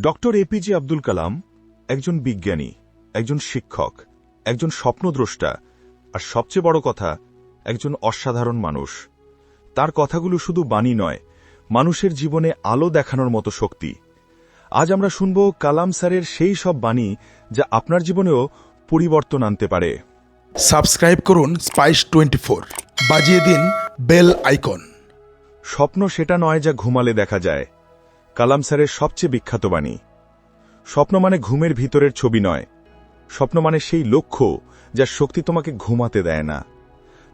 Doctor APJ Abdul Kalam একজন বিজ্ঞানী একজন শিক্ষক একজন স্বপ্নদ্রষ্টা আর সবচেয়ে বড় কথা একজন অসাধারণ মানুষ। তার কথাগুলো শুধু বাণী নয় মানুষের জীবনে আলো দেখানোর মতো শক্তি। আজ আমরা শুনব কালাম স্যারের সেই সব বাণী যা আপনার জীবনেও পরিবর্তন আনতে পারে। সাবস্ক্রাইব করুন স্পাইস টোয়েন্টি ফোর বাজিয়ে দিন বেল আইকন। স্বপ্ন সেটা নয় যা ঘুমালে দেখা যায় কালাম স্যারের সবচেয়ে বিখ্যাত বাণী। স্বপ্ন মানে ঘুমের ভিতরের ছবি নয়। স্বপ্ন মানে সেই লক্ষ্য যার শক্তি তোমাকে ঘুমাতে দেয় না,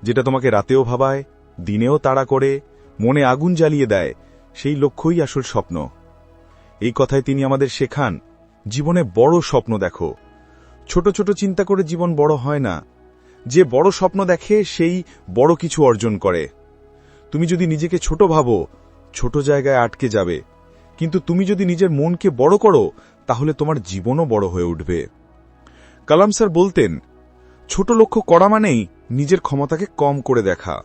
যেটা তোমাকে রাতেও ভাবায়, দিনেও তাড়া করে, মনে আগুন জ্বালিয়ে দেয়, সেই লক্ষ্যই আসল স্বপ্ন। এই কথায় তিনি আমাদের শেখান, জীবনে বড় স্বপ্ন দেখো। ছোট ছোট চিন্তা করে জীবন বড় হয় না। যে বড় স্বপ্ন দেখে সেই বড় কিছু অর্জন করে। তুমি যদি নিজেকে ছোট ভাবো, ছোট জায়গায় আটকে যাবে কিন্তু তুমি যদি নিজের মনকে বড় করো, তাহলে তোমার জীবনও বড় হয়ে উঠবে। কালাম স্যার বলতেন, ছোট লক্ষ্য করা মানেই নিজের ক্ষমতাকে কম করে দেখা।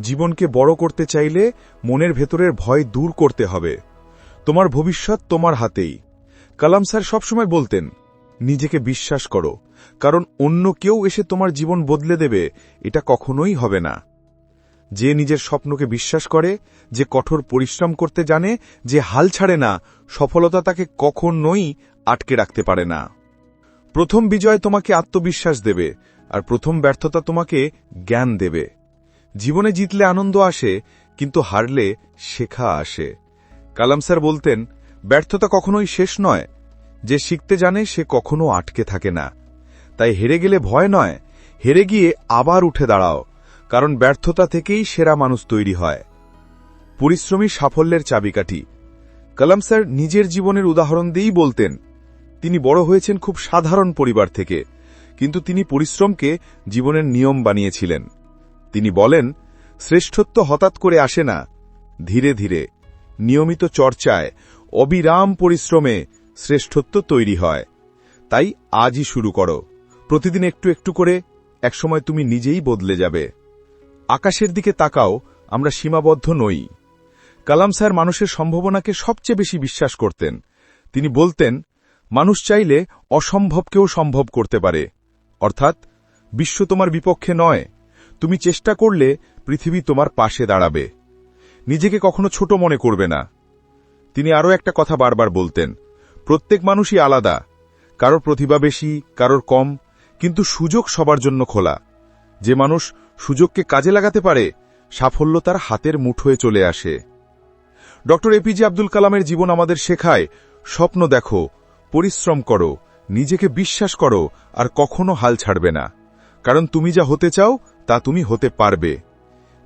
জীবনকে বড় করতে চাইলে মনের ভেতরের ভয় দূর করতে হবে। তোমার ভবিষ্যৎ তোমার হাতেই। কালাম স্যার সবসময় বলতেন, নিজেকে বিশ্বাস করো, কারণ অন্য কেউ এসে তোমার জীবন বদলে দেবে, এটা কখনোই হবে না। যে নিজের স্বপ্নকে বিশ্বাস করে, যে কঠোর পরিশ্রম করতে জানে, যে হাল ছাড়ে না, সফলতা তাকে কখনোই আটকে রাখতে পারে না। প্রথম বিজয় তোমাকে আত্মবিশ্বাস দেবে, আর প্রথম ব্যর্থতা তোমাকে জ্ঞান দেবে। জীবনে জিতলে আনন্দ আসে, কিন্তু হারলে শেখা আসে। কালাম স্যার বলতেন, ব্যর্থতা কখনোই শেষ নয়। যে শিখতে জানে, সে কখনো আটকে থাকে না। তাই হেরে গেলে ভয় নয়। হেরে গিয়ে আবার উঠে দাঁড়াও। কারণ ব্যর্থতা থেকেই সেরা মানুষ তৈরি হয়। পরিশ্রমী সাফল্যের চাবিকাঠি। কালাম স্যার নিজের জীবনের উদাহরণ দিয়েই বলতেন, তিনি বড় হয়েছেন খুব সাধারণ পরিবার থেকে, কিন্তু তিনি পরিশ্রমকে জীবনের নিয়ম বানিয়েছিলেন। তিনি বলেন, শ্রেষ্ঠত্ব হঠাৎ করে আসে না, ধীরে ধীরে, নিয়মিত চর্চায়, অবিরাম পরিশ্রমে শ্রেষ্ঠত্ব তৈরি হয়। তাই আজই শুরু করো। প্রতিদিন একটু একটু করে, একসময় তুমি নিজেই বদলে যাবে। আকাশের দিকে তাকাও, আমরা সীমাবদ্ধ নই। কালাম স্যার মানুষের সম্ভাবনাকে সবচেয়ে বেশি বিশ্বাস করতেন। তিনি বলতেন, মানুষ চাইলে অসম্ভবকেও সম্ভব করতে পারে। অর্থাৎ, বিশ্ব তোমার বিপক্ষে নয়। তুমি চেষ্টা করলে পৃথিবী তোমার পাশে দাঁড়াবে। নিজেকে কখনো ছোট মনে করবে না। তিনি আরও একটা কথা বারবার বলতেন, প্রত্যেক মানুষই আলাদা। কারোর প্রতিভা বেশি, কারোর কম, কিন্তু সুযোগ সবার জন্য খোলা। যে মানুষ সুযোগকে কাজে লাগাতে পারে, সাফল্য তার হাতের মুঠোয় চলে আসে। ডক্টর এপিজে আব্দুল কালামের জীবন আমাদের শেখায়, স্বপ্ন দেখো, পরিশ্রম করো, নিজেকে বিশ্বাস করো আর কখনো হাল ছাড়বে না। কারণ তুমি যা হতে চাও, তা তুমি হতে পারবে।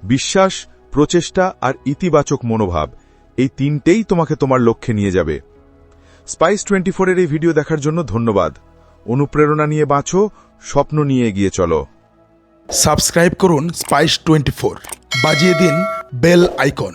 বিশ্বাস, প্রচেষ্টা আর ইতিবাচক মনোভাব, এই তিনটেই তোমাকে তোমার লক্ষ্যে নিয়ে যাবে। স্পাইস টোয়েন্টি ফোরের এই ভিডিও দেখার জন্য ধন্যবাদ। অনুপ্রেরণা নিয়ে বাঁচো, স্বপ্ন নিয়ে এগিয়ে চলো। সাবস্ক্রাইব করুন স্পাইস টোয়েন্টি ফোর বাজিয়ে দিন বেল আইকন।